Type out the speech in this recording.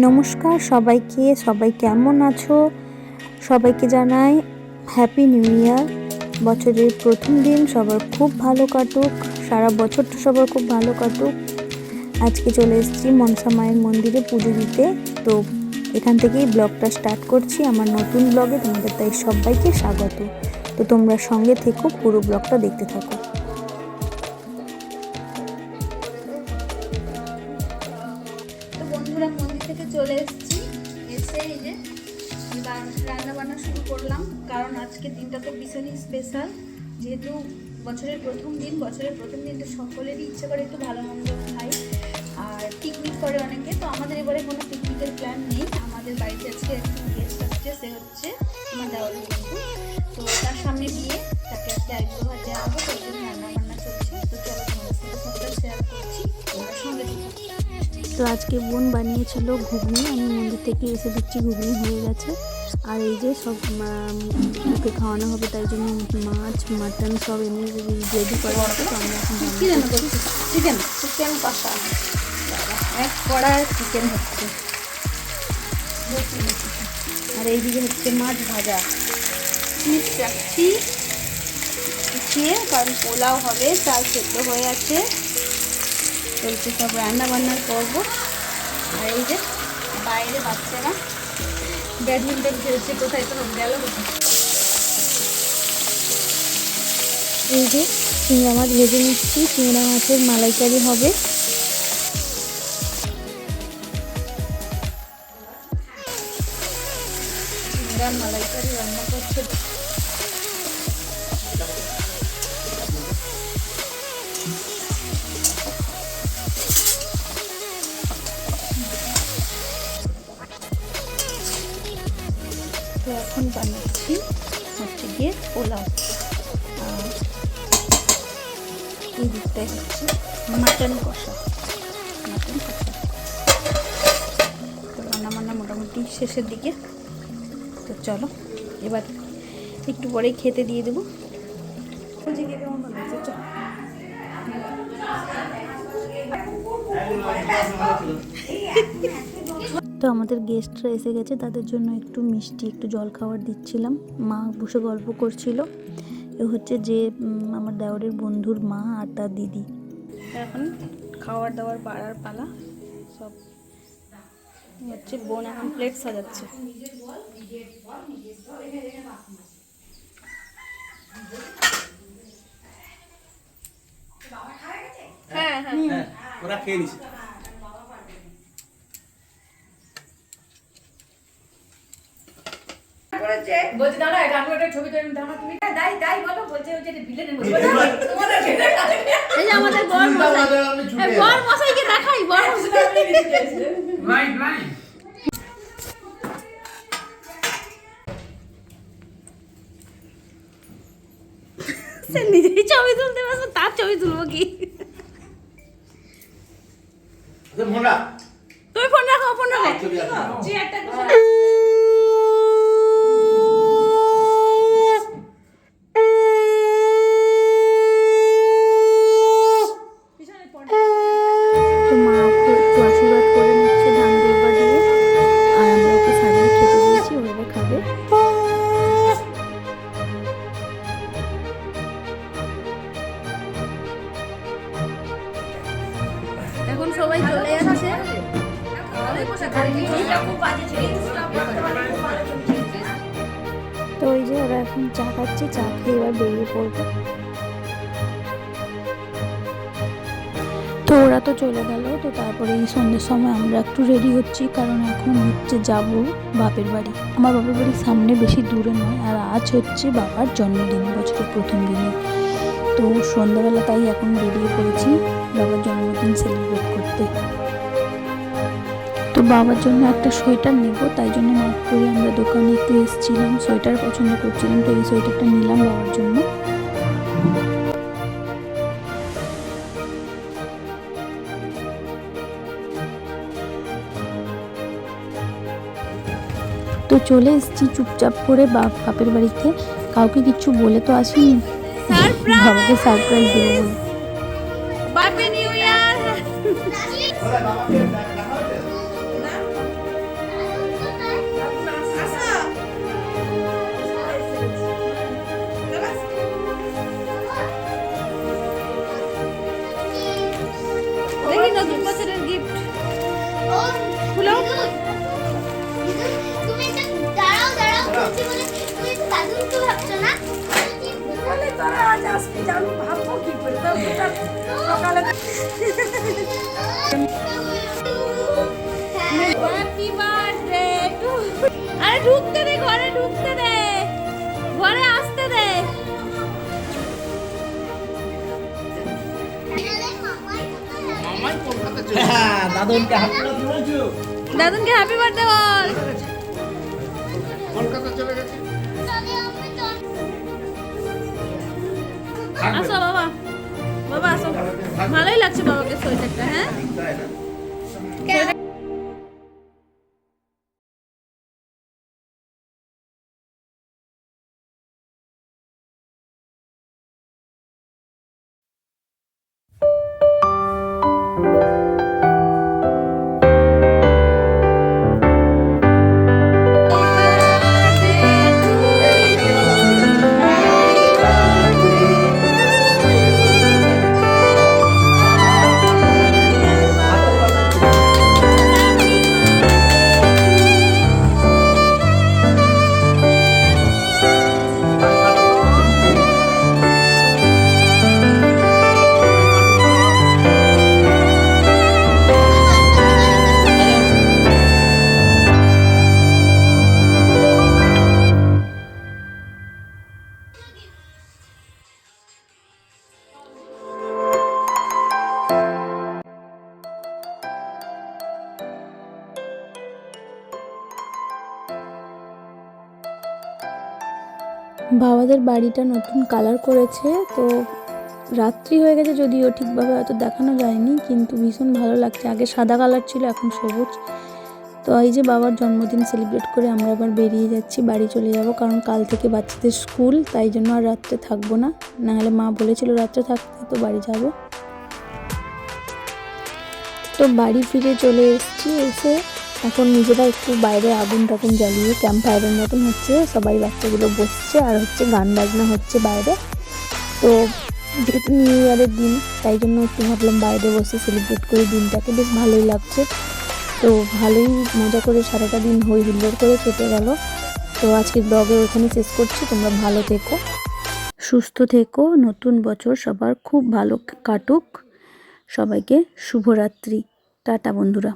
নমস্কার সবাইকে, সবাই কেমন আছো? সবাইকে জানাই হ্যাপি নিউ ইয়ার বছরের প্রথম দিন সবার খুব ভালো কাটুক, সারা বছরটা সবার খুব ভালো কাটুক। আজকে চলে এসেছি মনসা মায়ের মন্দিরে পুজো দিতে। তো এখান থেকেই ব্লগটা স্টার্ট করছি, আমার নতুন ব্লগে তোমাদের তাই সবাইকে স্বাগত। তো তোমরা সঙ্গে থেকো, পুরো ব্লগটা দেখতে থাকো। বন্ধুরা থেকে চলে এসেছি। এসে এই যে এবার রান্না বান্না শুরু করলাম। কারণ আজকে দিনটা তো ভীষণই স্পেশাল যেহেতু বছরের প্রথম দিন, বছরের প্রথম দিন তো সকলেরই ইচ্ছে করে একটু ভালো মন্দ খাই। আর পিকনিক করে অনেকে। তো আমাদের এবারে কোনো পিকনিকের প্ল্যান নেই। আমাদের বাড়িতে আজকে একজন গেস্ট আসছে, সে হচ্ছে তো আজকে বোন বানিয়েছিল ঘুগনি। আমি মন্দির থেকে এসে দিচ্ছি ঘুগনি হয়ে গেছে। আর এই যে সব ওকে খাওয়ানো হবে তাই জন্য মাছ মাটন সব এনে রেডি করে আছে তো আমরা এখন চিকেন চিকেন কষা। এক কড়া চিকেন হচ্ছে। আর এইদিকে হচ্ছে মাছ ভাজা। রাখছি। পিছিয়ে কারণ পোলাও হবে চাল সেদ্ধ হয়ে আছে। চলছে সব রান্না বান্না করব আর এই যে বাইরে বাচ্চারা ব্যাডমিন্টন খেলছে কোথায় তো গেল এই যে চিংড়া মাছ ভেজে নিচ্ছি চিংড়া মাছের মালাইকারি হবে। মালাইকারি রান্না করছে। তো এখন বানাচ্ছি হচ্ছে গিয়ে পোলাও। এই দিকটাই হচ্ছে মাটন কষা। মাটন কষা। তো রান্না বান্না মোটামুটি শেষের দিকে। তো চলো, এবার একটু পরেই খেতে দিয়ে দেবো। চল তো আমাদের গেস্টরা এসে গেছে, তাদের জন্য একটু মিষ্টি, একটু জল খাবার দিচ্ছিলাম। মা বসে গল্প করছিল। এ হচ্ছে যে আমার দেওয়ারের বন্ধুর মা আর তার দিদি। এখন খাওয়ার দাওয়ার পাড়ার পালা। সব হচ্ছে বোন এখন প্লেট সাজাচ্ছে। হ্যাঁ হ্যাঁ। হ্যাঁ ওরা খেয়ে নিছে বলছি দাঁড়া এটা আমি ওটা ছবি তুলে দাঁড়া তুমি দাই দাই বলো বলছে ওই যে ভিলেনের মতো। এই যে আমাদের বর মশাই। এই বর মশাইকে দেখাই বর মশাই। লাইন লাইন সে নিজেই ছবি তুলতে পারব তার ছবি তুলবো কি? মোটা তুমি ফোন রাখো ফোন রাখো। একটা এখন সবাই চলে যাচ্ছে। তো ওই যে ওরা এখন চা খাচ্ছে, চা খেয়ে এবার বেরিয়ে পড়বে। তো ওরা তো চলে গেল, তো তারপরে এই সন্ধ্যের সময় আমরা একটু রেডি হচ্ছি, কারণ এখন হচ্ছে যাব বাপের বাড়ি। আমার বাপের বাড়ির সামনে বেশি দূরে নয়, আর আজ হচ্ছে বাবার জন্মদিন, বছরের প্রথম দিনে। তো সন্ধ্যাবেলা তাই এখন বেরিয়ে পড়েছি। করতে তো বাবার জন্য একটা সোয়েটার নেব তাই জন্য মাঠ করে আমরা দোকানে একটু এসেছিলাম সোয়েটার পছন্দ করছিলাম তো এই সোয়েটারটা নিলাম বাবার জন্য। তো চলে এসেছি চুপচাপ করে বাপ বাপের বাড়িতে। কাউকে কিচ্ছু বলে তো আসিনি। বাবাকে সারপ্রাইজ দেবো বলে। নতুন বছরের গিফট খুলো তুমি দাঁড়াও সকালে আরে ঢুকতে দে ঘরে ঢুকতে দে। ঘরে আসতে দে। দাদনকে দাদুনকে হ্যাপি বার্থডে বল। কলকাতা চলে গেছে। আসো বাবা। বাবা আসো। ভালোই লাগছে বাবাকে সোয়েটারটা হ্যাঁ? বাবাদের বাড়িটা নতুন কালার করেছে, তো রাত্রি হয়ে গেছে যদিও ঠিকভাবে হয়তো দেখানো যায়নি, কিন্তু ভীষণ ভালো লাগছে। আগে সাদা কালার ছিল, এখন সবুজ। তো এই যে বাবার জন্মদিন সেলিব্রেট করে আমরা আবার বেরিয়ে যাচ্ছি, বাড়ি চলে যাব, কারণ কাল থেকে বাচ্চাদের স্কুল তাই জন্য আর রাত্রে থাকব না। নাহলে মা বলেছিল রাত্রে থাকতে, তো বাড়ি যাব। তো বাড়ি ফিরে চলে এসেছি এসে এখন নিজেরা একটু বাইরে আগুন টাগুন জ্বালিয়ে ক্যাম্প ফায়ারের মতন হচ্ছে। সবাই বাচ্চাগুলো বসছে আর হচ্ছে গান বাজনা হচ্ছে বাইরে। তো যেহেতু নিউ ইয়ারের দিন, তাই জন্য একটু ভাবলাম বাইরে বসে সেলিব্রেট করে দিনটাকে বেশ ভালোই লাগছে। তো ভালোই মজা করে সারাটা দিন হই হুল্লোড় করে কেটে গেল। তো আজকে ব্লগে ওখানে শেষ করছি। তোমরা ভালো থেকো, সুস্থ থেকো। নতুন বছর সবার খুব ভালো কাটুক। সবাইকে শুভরাত্রি। টাটা বন্ধুরা।